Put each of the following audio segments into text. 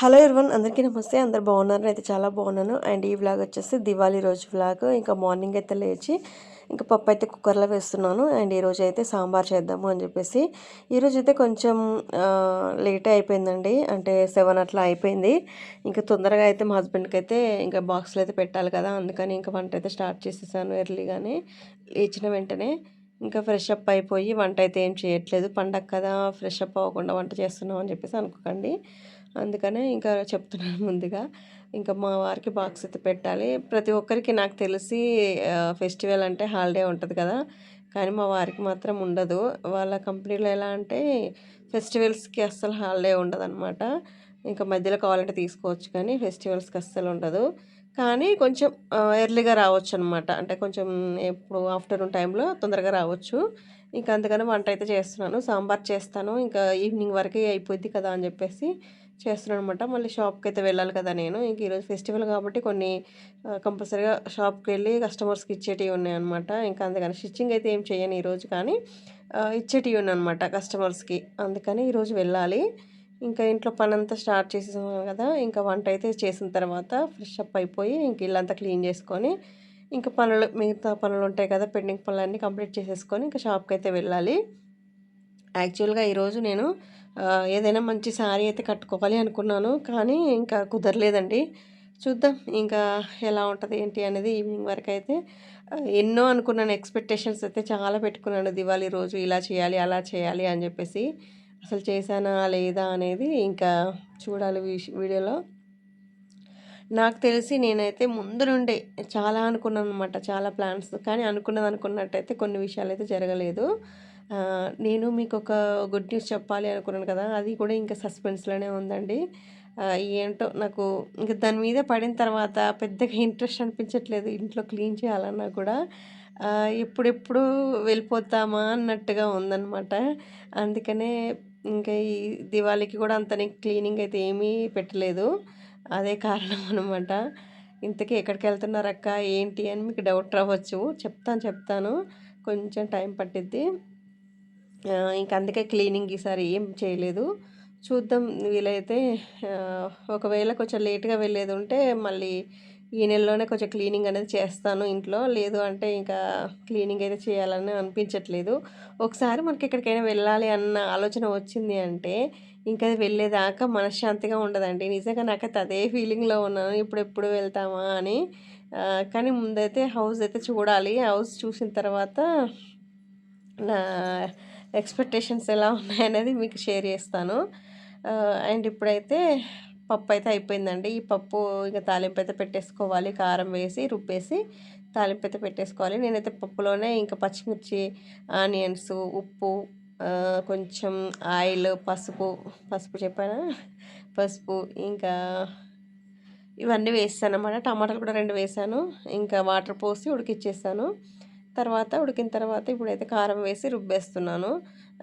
Hello ఇర్వన్ అందరికీ నమస్తే. అందరు బాగున్నారు? అయితే చాలా బాగున్నాను. అండ్ ఈ వ్లాగ్ వచ్చేసి దివాళీ రోజు వ్లాగ్. ఇంకా మార్నింగ్ అయితే లేచి ఇంకా పప్పు అయితే కుక్కర్లో వేస్తున్నాను. అండ్ ఈరోజు అయితే సాంబార్ చేద్దాము అని చెప్పేసి. ఈరోజు అయితే కొంచెం లేటే అయిపోయిందండి. అంటే సెవెన్ అట్లా అయిపోయింది. ఇంకా తొందరగా అయితే మా హస్బెండ్కి అయితే ఇంకా బాక్స్లో అయితే పెట్టాలి కదా. అందుకని ఇంకా వంట అయితే స్టార్ట్ చేసేసాను ఎర్లీగానే. లేచిన వెంటనే ఇంకా ఫ్రెష్ అప్ అయిపోయి వంట అయితే ఏం చేయట్లేదు. పండగ కదా ఫ్రెష్ అప్ అవ్వకుండా వంట చేస్తున్నాం అని చెప్పేసి అనుకోకండి. అందుకనే ఇంకా చెప్తున్నాను ముందుగా. ఇంకా మా వారికి బాక్స్ అయితే పెట్టాలి. ప్రతి ఒక్కరికి నాకు తెలిసి ఫెస్టివల్ అంటే హాలిడే ఉంటుంది కదా. కానీ మా వారికి మాత్రం ఉండదు. వాళ్ళ కంపెనీలో ఎలా అంటే ఫెస్టివల్స్కి అస్సలు హాలిడే ఉండదు అనమాట ఇంకా మధ్యలో కావాలంటే తీసుకోవచ్చు కానీ ఫెస్టివల్స్కి అస్సలు ఉండదు. కానీ కొంచెం ఎర్లీగా రావచ్చు అనమాట అంటే కొంచెం ఎప్పుడు ఆఫ్టర్నూన్ టైంలో తొందరగా రావచ్చు. ఇంకా అందుకని వంట అయితే చేస్తున్నాను. సాంబార్ చేస్తాను. ఇంకా ఈవినింగ్ వరకే అయిపోద్ది కదా అని చెప్పేసి చేస్తున్నాను అనమాట మళ్ళీ షాప్కి అయితే వెళ్ళాలి కదా నేను. ఇంక ఈరోజు ఫెస్టివల్ కాబట్టి కొన్ని కంపల్సరీగా షాప్కి వెళ్ళి కస్టమర్స్కి ఇచ్చేటివి ఉన్నాయి అనమాట ఇంకా అందుకని స్టిచ్చింగ్ అయితే ఏం చేయను ఈరోజు కానీ ఇచ్చేటివి ఉన్నాయన్నమాట కస్టమర్స్కి. అందుకని ఈరోజు వెళ్ళాలి. ఇంకా ఇంట్లో పని అంతా స్టార్ట్ చేసేసాం కదా ఇంకా వంట అయితే చేసిన తర్వాత ఫ్రెష్ అప్ అయిపోయి ఇంక ఇల్లంతా క్లీన్ చేసుకొని ఇంకా పనులు మిగతా పనులు ఉంటాయి కదా పెండింగ్ పనులన్నీ కంప్లీట్ చేసేసుకొని ఇంకా షాప్కి అయితే వెళ్ళాలి. యాక్చువల్గా ఈరోజు నేను ఏదైనా మంచి శారీ అయితే కట్టుకోవాలి అనుకున్నాను కానీ ఇంకా కుదరలేదండి. చూద్దాం ఇంకా ఎలా ఉంటుంది ఏంటి అనేది ఈవినింగ్ వరకు అయితే ఎన్నో అనుకున్నాను ఎక్స్పెక్టేషన్స్ అయితే చాలా పెట్టుకున్నాను దివాళీ రోజు ఇలా చేయాలి అలా చేయాలి అని చెప్పేసి. అసలు చేశానా లేదా అనేది ఇంకా చూడాలి వీడియోలో. నాకు తెలిసి నేనైతే ముందు నుండే చాలా అనుకున్నాను అనమాట చాలా ప్లాన్స్ కానీ అనుకున్నది అనుకున్నట్టయితే కొన్ని విషయాలు అయితే జరగలేదు. నేను మీకు ఒక గుడ్ న్యూస్ చెప్పాలి అనుకున్నాను కదా అది కూడా ఇంకా సస్పెన్స్లోనే ఉందండి. ఏంటో నాకు ఇంకా దాని మీద పడిన తర్వాత పెద్దగా ఇంట్రెస్ట్ అనిపించట్లేదు ఇంట్లో క్లీన్ చేయాలన్నా కూడా. ఎప్పుడెప్పుడు వెళ్ళిపోతామా అన్నట్టుగా ఉందన్నమాట. అందుకనే ఇంకా ఈ దివాళీకి కూడా అంత క్లీనింగ్ అయితే ఏమీ పెట్టలేదు. అదే కారణం అనమాట ఇంతకీ ఎక్కడికి వెళ్తున్నారక్క ఏంటి అని మీకు డౌట్ రావచ్చు. చెప్తాను చెప్తాను. కొంచెం టైం పట్టిద్ది. ఇంక అందుకే క్లీనింగ్ ఈసారి ఏం చేయలేదు. చూద్దాం వీలైతే ఒకవేళ కొంచెం లేట్గా వెళ్ళేది ఉంటే మళ్ళీ ఈ నెలలోనే కొంచెం క్లీనింగ్ అనేది చేస్తాను ఇంట్లో. లేదు అంటే ఇంకా క్లీనింగ్ అయితే చేయాలని అనిపించట్లేదు. ఒకసారి మనకి ఎక్కడికైనా వెళ్ళాలి అన్న ఆలోచన వచ్చింది అంటే ఇంకా అది వెళ్ళేదాకా మనశ్శాంతిగా ఉండదండి. నిజంగా నాకైతే అదే ఫీలింగ్లో ఉన్నాను. ఇప్పుడు ఎప్పుడు వెళ్తామా అని. కానీ ముందైతే హౌస్ అయితే చూడాలి. హౌస్ చూసిన తర్వాత నా ఎక్స్పెక్టేషన్స్ ఎలా ఉన్నాయనేది మీకు షేర్ చేస్తాను. అండ్ ఇప్పుడైతే పప్పు అయితే అయిపోయిందండి. ఈ పప్పు ఇంకా తాలింపు అయితే పెట్టేసుకోవాలి. కారం వేసి రుబ్బేసి తాలింపు అయితే పెట్టేసుకోవాలి. నేనైతే పప్పులోనే ఇంకా పచ్చిమిర్చి ఆనియన్స్ ఉప్పు కొంచెం ఆయిల్ పసుపు పసుపు చెప్పానా? పసుపు ఇంకా ఇవన్నీ వేస్తాను అన్నమాట టమాటాలు కూడా రెండు వేసాను. ఇంకా వాటర్ పోసి ఉడికిచ్చేసాను. తర్వాత ఉడికిన తర్వాత ఇప్పుడైతే కారం వేసి రుబ్బేస్తున్నాను.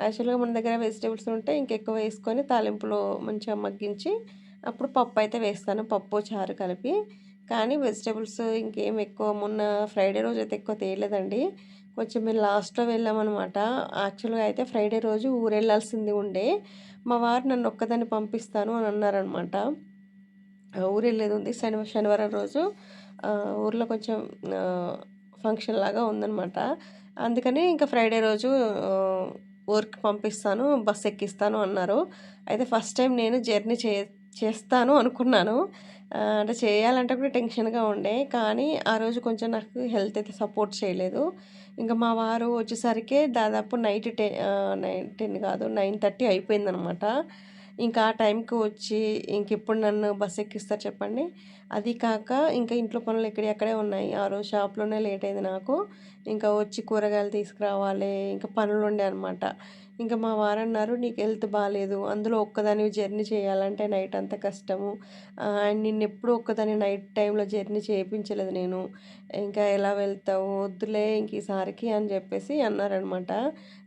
యాక్చువల్గా మన దగ్గర వెజిటేబుల్స్ ఉంటే ఇంకెక్కువ వేసుకొని తాలింపులో మంచిగా మగ్గించి అప్పుడు పప్పు అయితే వేస్తాను. పప్పు చారు కలిపి. కానీ వెజిటేబుల్స్ ఇంకేం ఎక్కువ మొన్న ఫ్రైడే రోజు అయితే ఎక్కువ తేయలేదండి కొంచెం మేము లాస్ట్లో వెళ్ళామన్నమాట. యాక్చువల్గా అయితే ఫ్రైడే రోజు ఊరు వెళ్ళాల్సింది ఉండే. మా వారు నన్ను ఒక్కదాన్ని పంపిస్తాను అని అన్నారనమాట ఊరు వెళ్ళేది ఉంది. శని శనివారం రోజు ఊర్లో కొంచెం ఫంక్షన్ లాగా ఉందనమాట అందుకని ఇంకా ఫ్రైడే రోజు ఊరికి పంపిస్తాను బస్ ఎక్కిస్తాను అన్నారు. అయితే ఫస్ట్ టైం నేను జర్నీ చే చేస్తాను అనుకున్నాను. అంటే చేయాలంటే కూడా టెన్షన్గా ఉండే. కానీ ఆ రోజు కొంచెం నాకు హెల్త్ అయితే సపోర్ట్ చేయలేదు. ఇంకా మా వారు వచ్చేసరికి దాదాపు నైట్ టెన్ నైన్ టెన్ కాదు నైన్ థర్టీ అయిపోయిందనమాట ఇంకా ఆ టైంకి వచ్చి ఇంకెప్పుడు నన్ను బస్ ఎక్కిస్తారు చెప్పండి? అది కాక ఇంకా ఇంట్లో పనులు ఎక్కడి అక్కడే ఉన్నాయి. ఆ రోజు షాప్లోనే లేట్ అయింది నాకు. ఇంకా వచ్చి కూరగాయలు తీసుకురావాలి. ఇంకా పనులు ఉండే అనమాట ఇంకా మా వారు అన్నారు నీకు హెల్త్ బాగాలేదు అందులో ఒక్కదాని జర్నీ చేయాలంటే నైట్ అంత కష్టము. అండ్ నిన్ను ఎప్పుడు ఒక్కదాని నైట్ టైంలో జర్నీ చేయించలేదు నేను. ఇంకా ఎలా వెళ్తావు? వద్దులే ఇంక ఈసారికి అని చెప్పేసి అన్నారనమాట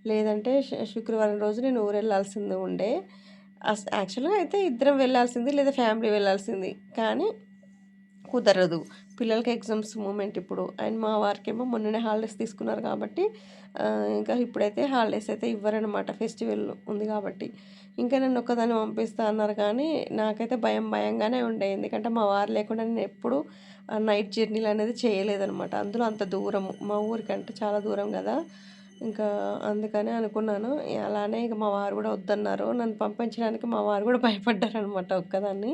లేదంటే శుక్రవారం రోజు నేను ఊరు వెళ్ళాల్సింది ఉండే యాక్చువల్గా అయితే ఇద్దరం వెళ్ళాల్సింది లేదా ఫ్యామిలీ వెళ్ళాల్సింది. కానీ కుదరదు. పిల్లలకి ఎగ్జామ్స్ మూమెంట్ ఇప్పుడు. అండ్ మా వారికేమో మొన్ననే హాలిడేస్ తీసుకున్నారు కాబట్టి ఇంకా ఇప్పుడైతే హాలిడేస్ అయితే ఇవ్వరనమాట ఫెస్టివల్ ఉంది కాబట్టి. ఇంకా నన్ను ఒక్కదాన్ని పంపిస్తా అన్నారు కానీ నాకైతే భయం భయంగానే ఉండే. ఎందుకంటే మా వారు లేకుండా నేను ఎప్పుడు నైట్ జర్నీలు అనేది చేయలేదనమాట అందులో అంత దూరం మా ఊరికంటే చాలా దూరం కదా. ఇంకా అందుకనే అనుకున్నాను. అలానే ఇక మా వారు కూడా వద్దన్నారు. నన్ను పంపించడానికి మా వారు కూడా భయపడ్డారనమాట ఒక్కదాన్ని.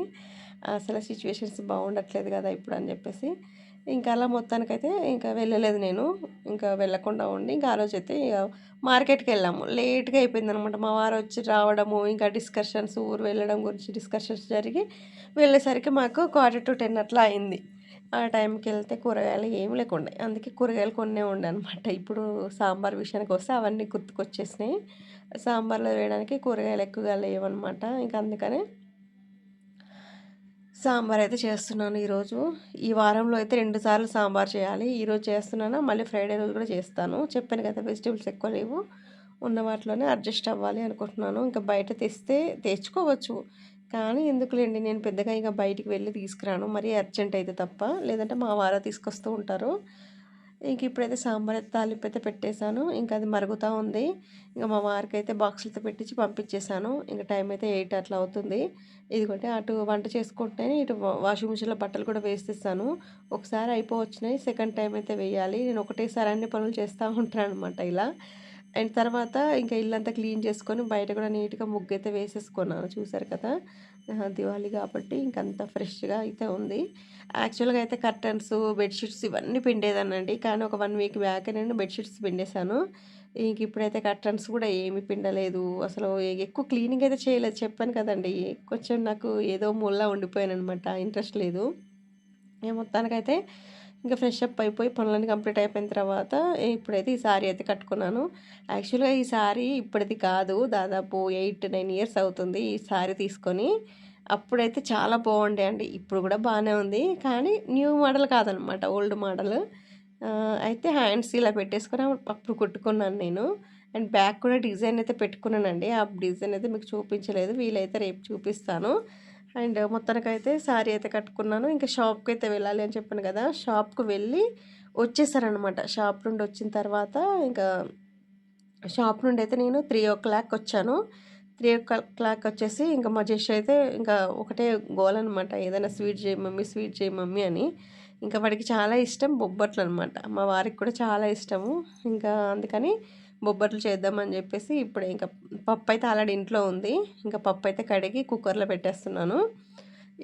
అసలు సిచ్యువేషన్స్ బాగుండట్లేదు కదా ఇప్పుడు అని చెప్పేసి. ఇంకా అలా మొత్తానికైతే ఇంకా వెళ్ళలేదు నేను. ఇంకా వెళ్ళకుండా ఉండి ఇంకా ఆ రోజు అయితే ఇక మార్కెట్కి వెళ్ళాము. లేట్గా అయిపోయింది అనమాట మా వారు వచ్చి రావడము ఇంకా డిస్కషన్స్ ఊరు వెళ్ళడం గురించి డిస్కషన్స్ జరిగి వెళ్ళేసరికి మాకు క్వార్టర్ టు టెన్ అట్లా అయింది. ఆ టైంకి వెళ్తే కూరగాయలు ఏమి లేకుండే. అందుకే కూరగాయలు కొన్నే ఉండే అనమాట ఇప్పుడు సాంబార్ విషయానికి వస్తే అవన్నీ గుర్తుకొచ్చేసినాయి. సాంబార్లో వేయడానికి కూరగాయలు ఎక్కువగా లేవన్నమాట ఇంకా అందుకనే సాంబార్ అయితే చేస్తున్నాను ఈరోజు. ఈ వారంలో అయితే రెండు సార్లు సాంబార్ చేయాలి. ఈరోజు చేస్తున్నాను మళ్ళీ ఫ్రైడే రోజు కూడా చేస్తాను. చెప్పాను కదా వెజిటేబుల్స్ ఎక్కువ లేవు. ఉన్న వాటిలోనే అడ్జస్ట్ అవ్వాలి అనుకుంటున్నాను. ఇంకా బయట తెస్తే తెచ్చుకోవచ్చు. కానీ ఎందుకులేండి నేను పెద్దగా ఇంకా బయటికి వెళ్ళి తీసుకురాను. మరీ అర్జెంట్ అయితే తప్ప. లేదంటే మా వార తీసుకొస్తూ ఉంటారు. ఇంక ఇప్పుడైతే సాంబార్ అయితే తాలింపు అయితే పెట్టేశాను. ఇంకా అది మరుగుతూ ఉంది. ఇంకా మా వారికి అయితే బాక్సులతో పెట్టించి పంపించేశాను. ఇంకా టైం అయితే ఎయిట్ అట్లా అవుతుంది. ఇదిగోంటే అటు వంట చేసుకుంటేనే ఇటు వాషింగ్ మిషన్లో బట్టలు కూడా వేసేస్తాను ఒకసారి అయిపోవచ్చినాయి. సెకండ్ టైం అయితే వేయాలి. నేను ఒకటేసారి అన్ని పనులు చేస్తూ ఉంటాను అనమాట ఇలా. అండ్ తర్వాత ఇంకా ఇల్లంతా క్లీన్ చేసుకొని బయట కూడా నీట్గా ముగ్గు అయితే వేసేసుకున్నాను. చూసారు కదా? దివాళీ కాబట్టి ఇంకంత ఫ్రెష్గా అయితే ఉంది. యాక్చువల్గా అయితే కర్టన్స్ బెడ్షీట్స్ ఇవన్నీ పిండేదానండి కానీ ఒక వన్ వీక్ బ్యాక్ నేను బెడ్షీట్స్ పిండేశాను. ఇంక ఇప్పుడైతే కర్టన్స్ కూడా ఏమి పిండలేదు. అసలు ఎక్కువ క్లీనింగ్ అయితే చేయలేదు. చెప్పాను కదండి కొంచెం నాకు ఏదో ముళ్ళ ఉండిపోయాను అనమాట ఇంట్రెస్ట్ లేదు. మొత్తానికైతే ఇంకా ఫ్రెష్ అప్ అయిపోయి పనులన్నీ కంప్లీట్ అయిపోయిన తర్వాత ఇప్పుడైతే ఈ సారీ అయితే కట్టుకున్నాను. యాక్చువల్గా ఈ సారీ ఇప్పటిది కాదు. దాదాపు ఎయిట్ నైన్ ఇయర్స్ అవుతుంది ఈ సారీ తీసుకొని. అప్పుడైతే చాలా బాగుండే అండి. ఇప్పుడు కూడా బాగానే ఉంది. కానీ న్యూ మోడల్ కాదనమాట. ఓల్డ్ మోడల్ అయితే హ్యాండ్స్ ఇలా పెట్టేసుకుని అప్పుడు కుట్టుకున్నాను నేను. అండ్ బ్యాక్ కూడా డిజైన్ అయితే పెట్టుకున్నానండి. ఆ డిజైన్ అయితే మీకు చూపించలేదు. వీలైతే రేపు చూపిస్తాను. అండ్ మొత్తానికైతే శారీ అయితే కట్టుకున్నాను. ఇంకా షాప్కి అయితే వెళ్ళాలి అని చెప్పాను కదా షాప్కి వెళ్ళి వచ్చేసారనమాట షాప్ నుండి వచ్చిన తర్వాత ఇంకా షాప్ నుండి అయితే నేను త్రీ ఓ క్లాక్ వచ్చాను. త్రీ ఓ క్లాక్ వచ్చేసి ఇంకా మా అయితే ఇంకా ఒకటే గోల్ అనమాట ఏదైనా స్వీట్ చేయి మమ్మీ స్వీట్ చేయి మమ్మీ అని. ఇంకా వాడికి చాలా ఇష్టం బొబ్బట్లు అనమాట మా వారికి కూడా చాలా ఇష్టము. ఇంకా అందుకని బొబ్బట్లు చేద్దామని చెప్పేసి ఇప్పుడు ఇంకా పప్పు అయితే ఆల్రెడీ ఇంట్లో ఉంది. ఇంకా పప్పు అయితే కడిగి కుక్కర్లో పెట్టేస్తున్నాను.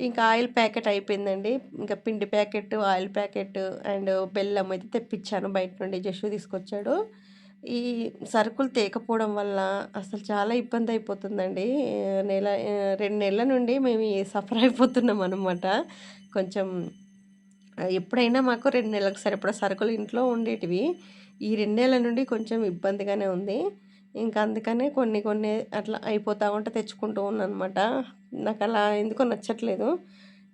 ఇంకా ఆయిల్ ప్యాకెట్ అయిపోయిందండి. ఇంకా పిండి ప్యాకెట్ ఆయిల్ ప్యాకెట్ అండ్ బెల్లం అయితే తెప్పించాను. బయట నుండి జస్సు తీసుకొచ్చాడు. ఈ సరుకులు తేకపోవడం వల్ల అసలు చాలా ఇబ్బంది అయిపోతుందండి. నెల రెండు నెలల నుండి మేము సఫర్ అయిపోతున్నాం అనమాట కొంచెం ఎప్పుడైనా మాకు రెండు నెలలకు సరిపడా సరుకులు ఇంట్లో ఉండేటివి. ఈ రెండేళ్ళ నుండి కొంచెం ఇబ్బందిగానే ఉంది. ఇంకా అందుకనే కొన్ని కొన్ని అట్లా అయిపోతూ ఉంటే తెచ్చుకుంటూ ఉన్నాను అనమాట నాకు అలా ఎందుకో నచ్చట్లేదు.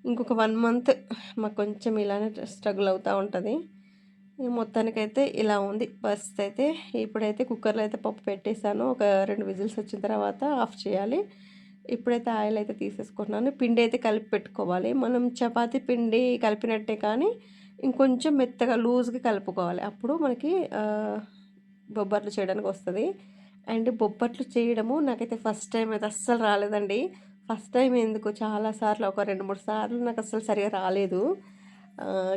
ఇంకొక వన్ మంత్ మాకు కొంచెం ఇలానే స్ట్రగుల్ అవుతూ ఉంటుంది. మొత్తానికైతే ఇలా ఉంది. ఫస్ట్ అయితే ఇప్పుడైతే కుక్కర్లో అయితే పప్పు పెట్టేశాను. ఒక రెండు విజిల్స్ వచ్చిన తర్వాత ఆఫ్ చేయాలి. ఇప్పుడైతే ఆయిల్ అయితే తీసేసుకుంటున్నాను. పిండి అయితే కలిపి పెట్టుకోవాలి. మనం చపాతీ పిండి కలిపినట్టే కానీ ఇంకొంచెం మెత్తగా లూజ్గా కలుపుకోవాలి. అప్పుడు మనకి బొబ్బట్లు చేయడానికి వస్తుంది. అండ్ బొబ్బట్లు చేయడము నాకైతే ఫస్ట్ టైం అయితే అస్సలు రాలేదండి. ఫస్ట్ టైం ఎందుకు? చాలాసార్లు ఒక రెండు మూడు సార్లు నాకు అస్సలు సరిగా రాలేదు.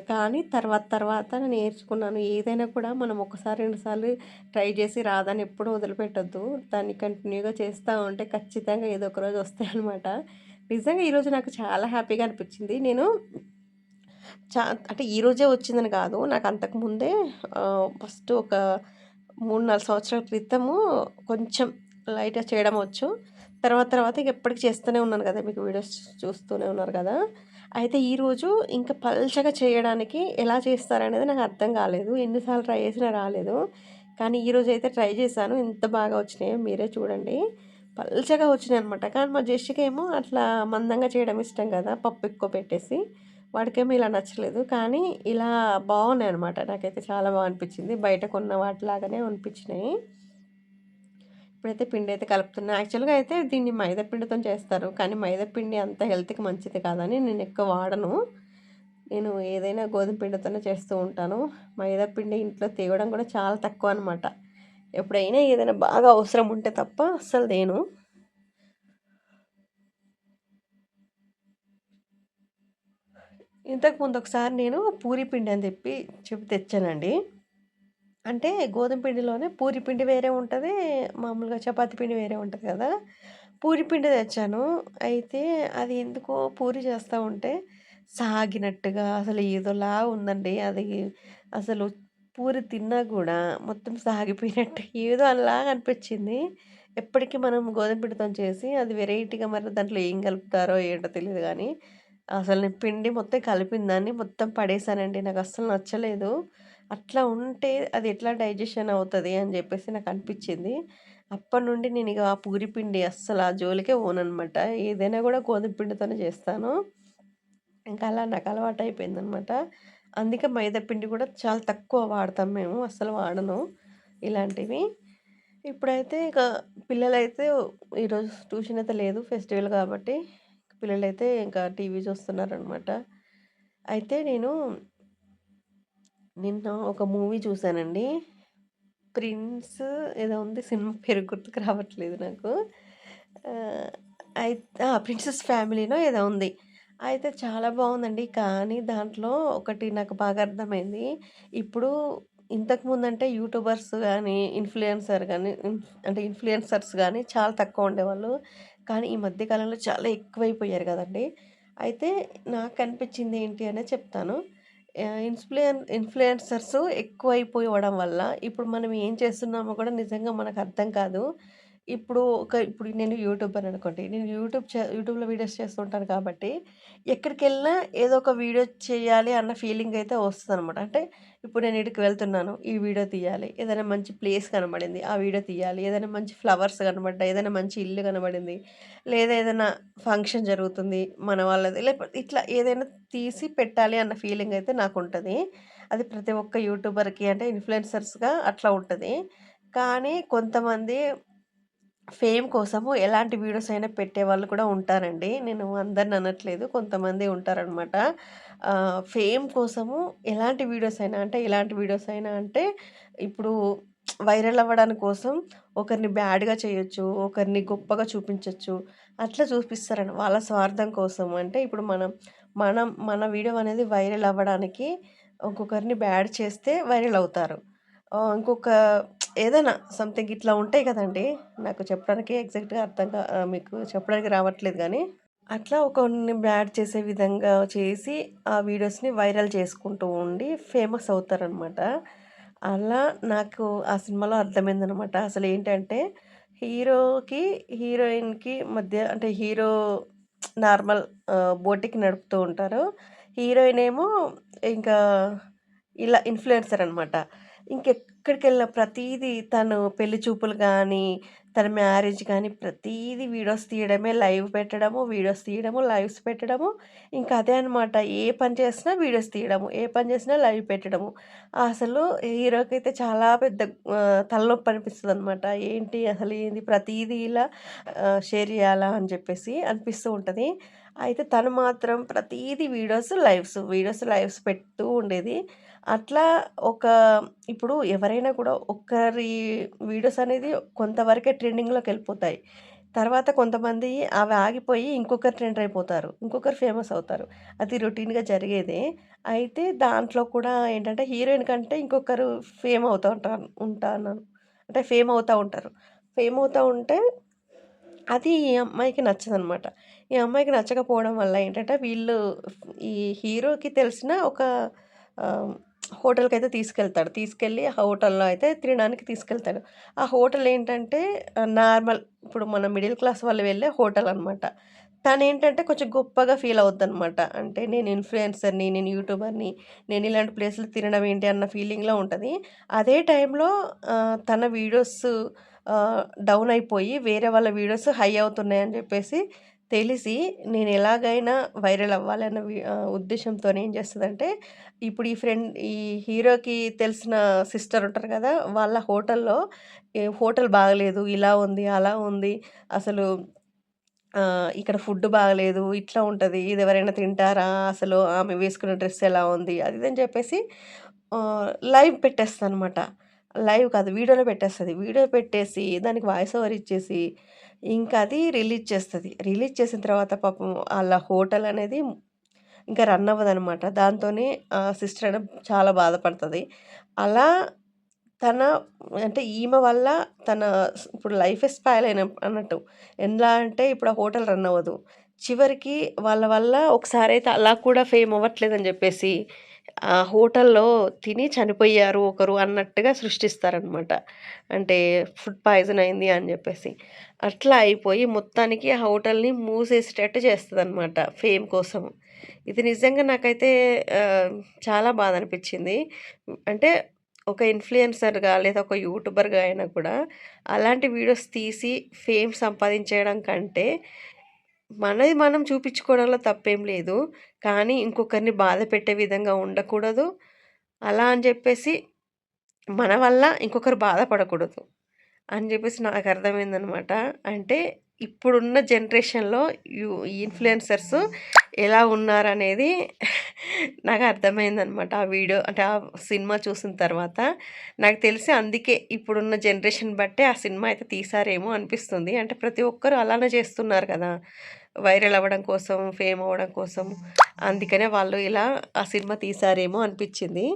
కానీ తర్వాత తర్వాత నేను నేర్చుకున్నాను. ఏదైనా కూడా మనం ఒకసారి రెండుసార్లు ట్రై చేసి రాదని ఎప్పుడూ వదిలిపెట్టద్దు. దాన్ని కంటిన్యూగా చేస్తూ ఉంటే ఖచ్చితంగా ఏదో ఒక రోజు వస్తాయి అనమాట నిజంగా ఈరోజు నాకు చాలా హ్యాపీగా అనిపించింది. నేను చా అంటే ఈరోజే వచ్చిందని కాదు. నాకు అంతకుముందే ఫస్ట్ ఒక మూడు నాలుగు సంవత్సరాల క్రితము కొంచెం లైట్గా చేయడం వచ్చు. తర్వాత తర్వాత ఇక ఎప్పటికి చేస్తూనే ఉన్నాను కదా మీకు వీడియోస్ చూస్తూనే ఉన్నారు కదా. అయితే ఈరోజు ఇంకా పల్చగా చేయడానికి ఎలా చేస్తారనేది నాకు అర్థం కాలేదు. ఎన్నిసార్లు ట్రై చేసినా రాలేదు. కానీ ఈరోజు అయితే ట్రై చేశాను. ఎంత బాగా వచ్చినాయో మీరే చూడండి. పల్చగా వచ్చినాయి అనమాట కానీ మా జెస్ట్కి ఏమో అట్లా మందంగా చేయడం ఇష్టం కదా పప్పు ఎక్కువ పెట్టేసి. వాడికేమో ఇలా నచ్చలేదు. కానీ ఇలా బాగున్నాయి అనమాట నాకైతే చాలా బాగా అనిపించింది బయట కొన్న వాటిలాగానే అనిపించినాయి. ఇప్పుడైతే పిండి అయితే కలుపుతున్నా. యాక్చువల్గా అయితే దీన్ని మైదా పిండితో చేస్తారు. కానీ మైదా పిండి అంత హెల్త్కి మంచిది కాదని నేను ఎక్కువ వాడను. నేను ఏదైనా గోధుమ పిండితోనే చేస్తూ ఉంటాను. మైదా పిండి ఇంట్లో తేవడం కూడా చాలా తక్కువ అనమాట ఎప్పుడైనా ఏదైనా బాగా అవసరం ఉంటే తప్ప అస్సలు తేను. ఇంతకుముందు ఒకసారి నేను పూరి పిండి అని చెప్పి చెప్పి తెచ్చానండి. అంటే గోధుమ పిండిలోనే పూరి పిండి వేరే ఉంటుంది మామూలుగా చపాతి పిండి వేరే ఉంటుంది కదా! పూరి పిండి తెచ్చాను. అయితే అది ఎందుకో పూరి చేస్తూ ఉంటే సాగినట్టుగా అసలు ఏదోలా ఉందండి. అది అసలు పూరి తిన్నా కూడా మొత్తం సాగిపోయినట్టు ఏదో అలాగా అనిపించింది ఎప్పటికీ మనం గోధుమ పిండితో చేసి అది వెరైటీగా మరి దాంట్లో ఏం కలుపుతారో ఏంటో తెలియదు కానీ అసలు నేను పిండి మొత్తం కలిపిన దాన్ని మొత్తం పడేసానండి. నాకు అస్సలు నచ్చలేదు. అట్లా ఉంటే అది ఎట్లా డైజెషన్ అవుతుంది అని చెప్పేసి నాకు అనిపించింది అప్పటి నుండి నేను ఇక ఆ పూరి పిండి అస్సలు ఆ జోలికే పోననమాట. ఏదైనా కూడా గోధుమ పిండితోనే చేస్తాను. ఇంకా అలా నాకు అలవాటు అయిపోయిందనమాట అందుకే మైదా పిండి కూడా చాలా తక్కువ వాడతాం మేము. అస్సలు వాడను ఇలాంటివి. ఇప్పుడైతే ఇక పిల్లలైతే ఈరోజు ట్యూషన్ అయితే లేదు ఫెస్టివల్ కాబట్టి పిల్లలైతే ఇంకా టీవీ చూస్తున్నారనమాట. అయితే నేను నిన్న ఒక మూవీ చూశానండి 'ప్రిన్స్' ఏదో ఉంది సినిమా పేరు గుర్తుకు రావట్లేదు నాకు. అయితే 'ప్రిన్సెస్ ఫ్యామిలీనో' ఏదో ఉంది. అయితే చాలా బాగుందండి కానీ దాంట్లో ఒకటి నాకు బాగా అర్థమైంది. ఇప్పుడు ఇంతకుముందంటే యూట్యూబర్స్ కానీ ఇన్‌ఫ్లుయెన్సర్ కానీ అంటే ఇన్‌ఫ్లుయెన్సర్స్ కానీ చాలా తక్కువ ఉండేవాళ్ళు. కానీ ఈ మధ్యకాలంలో చాలా ఎక్కువైపోయారు కదండి అయితే నాకు అనిపించింది ఏంటి అనేది చెప్తాను. ఆహ్, ఇన్‌ఫ్లుయెన్సర్స్ ఎక్కువైపోవడం వల్ల ఇప్పుడు మనం ఏం చేస్తున్నామో కూడా నిజంగా మనకు అర్థం కాదు. ఇప్పుడు ఒక ఇప్పుడు నేను యూట్యూబర్ అనుకోండి. నేను యూట్యూబ్ చే యూట్యూబ్‌లో వీడియోస్ చేస్తుంటాను కాబట్టి కాబట్టి, ఎక్కడికెళ్ళినా ఏదో ఒక వీడియో చేయాలి అన్న ఫీలింగ్ అయితే వస్తుంది అనమాట అంటే ఇప్పుడు నేను ఇటుకు వెళ్తున్నాను. ఈ వీడియో తీయాలి. ఏదైనా మంచి ప్లేస్ కనబడింది. ఆ వీడియో తీయాలి. ఏదైనా మంచి ఫ్లవర్స్ కనబడ్డాయి. ఏదైనా మంచి ఇల్లు కనబడింది. లేదా ఏదైనా ఫంక్షన్ జరుగుతుంది మన వాళ్ళది. లేకపోతే ఇట్లా ఏదైనా తీసి పెట్టాలి అన్న ఫీలింగ్ అయితే నాకు ఉంటుంది అది ప్రతి ఒక్క యూట్యూబర్‌కి అంటే ఇన్‌ఫ్లుయెన్సర్స్‌గా అట్లా ఉంటుంది కానీ కొంతమంది ఫేమ్ కోసము ఎలాంటి వీడియోస్ అయినా పెట్టే వాళ్ళు కూడా ఉంటారండి. నేను అందరిని అనట్లేదు. కొంతమంది ఉంటారనమాట. ఫేమ్ కోసము ఎలాంటి వీడియోస్ అయినా అంటే ఎలాంటి వీడియోస్ అయినా అంటే ఇప్పుడు వైరల్ అవ్వడానికి కోసం ఒకరిని బ్యాడ్‌గా చేయొచ్చు. ఒకరిని గొప్పగా చూపించొచ్చు. అట్లా చూపిస్తారని వాళ్ళ స్వార్థం కోసం. అంటే ఇప్పుడు మనం మనం మన వీడియో అనేది వైరల్ అవ్వడానికి ఇంకొకరిని బ్యాడ్ చేస్తే వైరల్ అవుతారు. ఇంకొక ఏదైనా సంథింగ్ ఇట్లా ఉంటాయి కదండీ! నాకు చెప్పడానికి ఎగ్జాక్ట్‌గా అర్థం కా మీకు చెప్పడానికి రావట్లేదు కానీ అట్లా ఒకరిని బ్యాడ్ చేసే విధంగా చేసి, ఆ వీడియోస్‌ని వైరల్ చేసుకుంటూ ఉండి ఫేమస్ అవుతారనమాట. అలా నాకు ఆ సినిమాలో అర్థమైందనమాట. అసలు ఏంటంటే హీరోకి, హీరోయిన్‌కి మధ్య అంటే హీరో నార్మల్ బోటికి బోటిక్ నడుపుతూ ఉంటారు. హీరోయిన్ ఏమో ఇంకా ఇలా ఇన్‌ఫ్లుయెన్సర్ అనమాట. ఇంకెక్కడికెళ్ళినా ప్రతీది తను పెళ్ళి చూపులు కానీ తన మ్యారేజ్ కానీ ప్రతీదీ వీడియోస్ తీయడమే, లైవ్ పెట్టడము, వీడియోస్ తీయడము, లైవ్స్ పెట్టడము. ఇంకా అదే అనమాట. ఏ పని చేసినా వీడియోస్ తీయడము, ఏ పని చేసినా లైవ్ పెట్టడము. అసలు హీరోకి అయితే చాలా పెద్ద తలనొప్పి అనిపిస్తుంది అనమాట ఏంటి అసలు ఏంది ప్రతీదీ ఇలా షేర్ చేయాలా అని చెప్పేసి అనిపిస్తూ ఉంటుంది అయితే తను మాత్రం ప్రతీదీ వీడియోస్, లైవ్స్, వీడియోస్, లైవ్స్ పెడుతూ ఉండేది. అట్లా ఒక ఇప్పుడు ఎవరైనా కూడా ఒక్కరి వీడియోస్ అనేది కొంతవరకే ట్రెండింగ్లోకి వెళ్ళిపోతాయి తర్వాత కొంతమంది అవి ఆగిపోయి ఇంకొకరు ట్రెండ్ అయిపోతారు. ఇంకొకరు ఫేమస్ అవుతారు. అది రొటీన్‌గా జరిగేదే. అయితే దాంట్లో కూడా ఏంటంటే హీరోయిన్ కంటే ఇంకొకరు ఫేమ్ అవుతూ ఉంటారు ఉంటాను అంటే ఫేమ్ అవుతూ ఉంటారు. ఫేమ్ అవుతూ ఉంటే అది ఈ అమ్మాయికి నచ్చదనమాట. ఈ అమ్మాయికి నచ్చకపోవడం వల్ల ఏంటంటే వీళ్ళు ఈ హీరోకి తెలిసిన ఒక హోటల్కి అయితే తీసుకెళ్తాడు. తీసుకెళ్ళి ఆ హోటల్‌లో అయితే తినడానికి తీసుకెళ్తాడు. ఆ హోటల్ ఏంటంటే నార్మల్ ఇప్పుడు మన మిడిల్ క్లాస్ వాళ్ళు వెళ్ళే హోటల్ అనమాట. తనేంటంటే కొంచెం గొప్పగా ఫీల్ అవుద్దనమాట. అంటే నేను ఇన్‌ఫ్లుయెన్సర్‌ని, నేను యూట్యూబర్‌ని, నేను ఇలాంటి ప్లేస్‌లో తినడం ఏంటి అన్న ఫీలింగ్‌లో ఉంటుంది అదే టైంలో తన వీడియోస్ డౌన్ అయిపోయి వేరే వాళ్ళ వీడియోస్ హై అవుతున్నాయని చెప్పేసి తెలిసి నేను ఎలాగైనా వైరల్ అవ్వాలన్న ఉద్దేశంతో ఏం చేస్తుందంటే ఇప్పుడు ఈ ఫ్రెండ్ ఈ హీరోకి తెలిసిన సిస్టర్ ఉంటారు కదా! వాళ్ళ హోటల్‌లో హోటల్ బాగలేదు. ఇలా ఉంది, అలా ఉంది. అసలు ఇక్కడ ఫుడ్ బాగలేదు. ఇట్లా ఉంటుంది ఇది ఎవరైనా తింటారా? అసలు ఆమె వేసుకున్న డ్రెస్ ఎలా ఉంది? అది ఇది అని చెప్పేసి లైవ్ లైవ్ పెట్టేస్తదనమాట. లైవ్ కాదు వీడియోలో పెట్టేస్తుంది. వీడియో పెట్టేసి దానికి వాయిస్ ఓవర్ ఇచ్చేసి ఇంకా అది రిలీజ్ చేస్తుంది. రిలీజ్ చేసిన తర్వాత పాపం వాళ్ళ హోటల్ అనేది ఇంకా రన్ అవ్వదనమాట దాంతోనే సిస్టర్ అయినా చాలా బాధపడుతుంది. అలా తన అంటే ఈమె వల్ల తన ఇప్పుడు లైఫ్ స్పాయిల్ అయిన అన్నట్టు. ఎలా అంటే ఇప్పుడు ఆ హోటల్ రన్ అవ్వదు. చివరికి వాళ్ళ వల్ల ఒకసారి అయితే అలా కూడా ఫేమ్ అవ్వట్లేదని చెప్పేసి హోటల్లో తిని చనిపోయారు ఒకరు అన్నట్టుగా సృష్టిస్తారనమాట అంటే ఫుడ్ పాయిజన్ అయింది అని చెప్పేసి. అట్లా అయిపోయి మొత్తానికి ఆ హోటల్ని మూసేసేటట్టు చేస్తుంది అనమాట ఫేమ్ కోసం. ఇది నిజంగా నాకైతే చాలా బాధ అనిపించింది అంటే ఒక ఇన్ఫ్లుయెన్సర్గా లేదా ఒక యూట్యూబర్గా అయినా కూడా అలాంటి వీడియోస్ తీసి ఫేమ్ సంపాదించడం కంటే మనది మనం చూపించుకోవడంలో తప్పేం లేదు. కానీ ఇంకొకరిని బాధ పెట్టే విధంగా ఉండకూడదు. అలా అని చెప్పేసి మన వల్ల ఇంకొకరు బాధపడకూడదు అని చెప్పేసి నాకు అర్థమైందనమాట. అంటే ఇప్పుడున్న జనరేషన్లో యూ ఇన్ఫ్లుయెన్సర్స్ ఎలా ఉన్నారనేది నాకు అర్థమైందనమాట ఆ వీడియో అంటే ఆ సినిమా చూసిన తర్వాత. నాకు తెలిసి అందుకే ఇప్పుడున్న జనరేషన్ బట్టే ఆ సినిమా అయితే తీసారేమో అనిపిస్తుంది. అంటే ప్రతి ఒక్కరు అలానే చేస్తున్నారు కదా. వైరల్ అవ్వడం కోసం ఫేమ్ అవ్వడం కోసం. అందుకనే వాళ్ళు ఇలా ఆ సినిమా తీసారేమో అనిపించింది.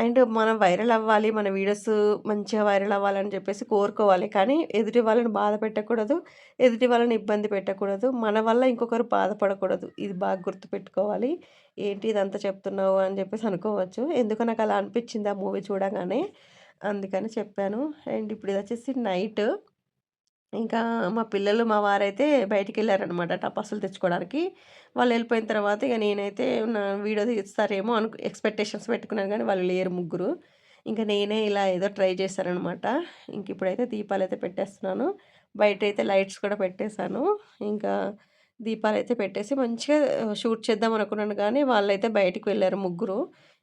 అండ్ మనం వైరల్ అవ్వాలి మన వీడియోస్ మంచిగా వైరల్ అవ్వాలని చెప్పేసి కోరుకోవాలి. కానీ ఎదుటి వాళ్ళని బాధ పెట్టకూడదు ఎదుటి వాళ్ళని ఇబ్బంది పెట్టకూడదు. మన వల్ల ఇంకొకరు బాధపడకూడదు. ఇది బాగా గుర్తుపెట్టుకోవాలి ఏంటి ఇదంతా చెప్తున్నావు అని చెప్పేసి అనుకోవచ్చు. ఎందుకు నాకు అలా అనిపించింది ఆ మూవీ చూడగానే. అందుకని చెప్పాను. అండ్ ఇప్పుడు ఇది వచ్చేసి నైట్. ఇంకా మా పిల్లలు మా వారైతే బయటికి వెళ్ళారనమాట టపాసులు తెచ్చుకోవడానికి వాళ్ళు వెళ్ళిపోయిన తర్వాత ఇక నేనైతే నా వీడియో తీస్తారేమో అను ఎక్స్పెక్టేషన్స్ పెట్టుకున్నాను కానీ వాళ్ళు లేరు ముగ్గురు. ఇంకా నేనే ఇలా ఏదో ట్రై చేశానమాట ఇంక ఇప్పుడైతే దీపాలు అయితే పెట్టేస్తున్నాను. బయట అయితే లైట్స్ కూడా పెట్టేశాను. ఇంకా దీపాలు అయితే పెట్టేసి మంచిగా షూట్ చేద్దాం అనుకున్నాను కానీ వాళ్ళైతే బయటికి వెళ్ళారు ముగ్గురు.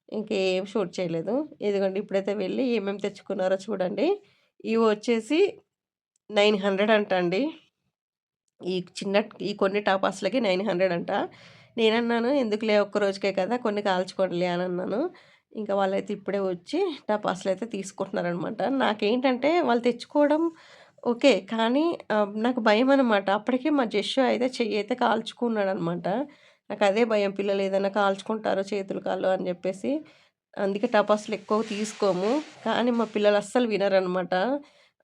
ఇంకేం షూట్ చేయలేదు. ఇదిగోండి ఇప్పుడైతే వెళ్ళి ఏమేమి తెచ్చుకున్నారో చూడండి. ఇవి వచ్చేసి నైన్ హండ్రెడ్ అంట అండి ఈ చిన్న ఈ కొన్ని టాపాస్లకి నైన్ హండ్రెడ్ అంట. నేనన్నాను ఎందుకులే ఒక్క రోజుకే కదా కొన్ని కాల్చుకోండిలే అని అన్నాను. ఇంకా వాళ్ళైతే ఇప్పుడే వచ్చి టపాసులు అయితే తీసుకుంటున్నారనమాట. నాకేంటంటే వాళ్ళు తెచ్చుకోవడం ఓకే కానీ నాకు భయం అనమాట అప్పటికే మా జెష్ అయితే చెయ్యి అయితే కాల్చుకున్నాడు అనమాట నాకు అదే భయం పిల్లలు ఏదైనా కాల్చుకుంటారో చేతులు కాళ్ళు అని చెప్పేసి. అందుకే టపాసులు ఎక్కువ తీసుకోము. కానీ మా పిల్లలు అస్సలు వినరనమాట.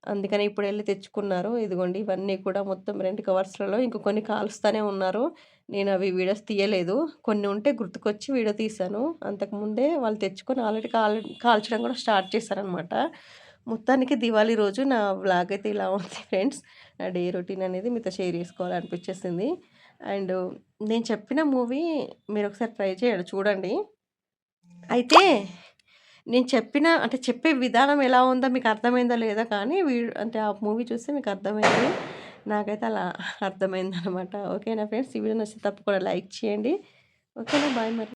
అందుకని ఇప్పుడు వెళ్ళి తెచ్చుకున్నారు. ఇదిగోండి ఇవన్నీ కూడా మొత్తం రెండు కవర్స్లలో ఇంక కొన్ని కాలుస్తూనే ఉన్నారు. నేను అవి వీడియోస్ తీయలేదు. కొన్ని ఉంటే గుర్తుకొచ్చి వీడియో తీశాను. అంతకుముందే వాళ్ళు తెచ్చుకొని ఆల్రెడీ కాల్ కాల్చడం కూడా స్టార్ట్ చేశారనమాట. మొత్తానికి దివాళీ రోజు నా వ్లాగ్ అయితే ఇలా ఉంది ఫ్రెండ్స్. నా డే రొటీన్ అనేది మీతో షేర్ చేసుకోవాలనిపించేసింది అండ్ నేను చెప్పిన మూవీ మీరు ఒకసారి ట్రై చేయండి చూడండి. అయితే నేను చెప్పిన అంటే చెప్పే విధానం ఎలా ఉందో మీకు అర్థమైందో లేదో కానీ వీ అంటే ఆ మూవీ చూస్తే మీకు అర్థమైంది. నాకైతే అలా అర్థమైంది అనమాట ఓకేనా ఫ్రెండ్స్? ఈ వీడియో నచ్చితే తప్పకుండా లైక్ చేయండి. ఓకేనా? బాయ్ మరి.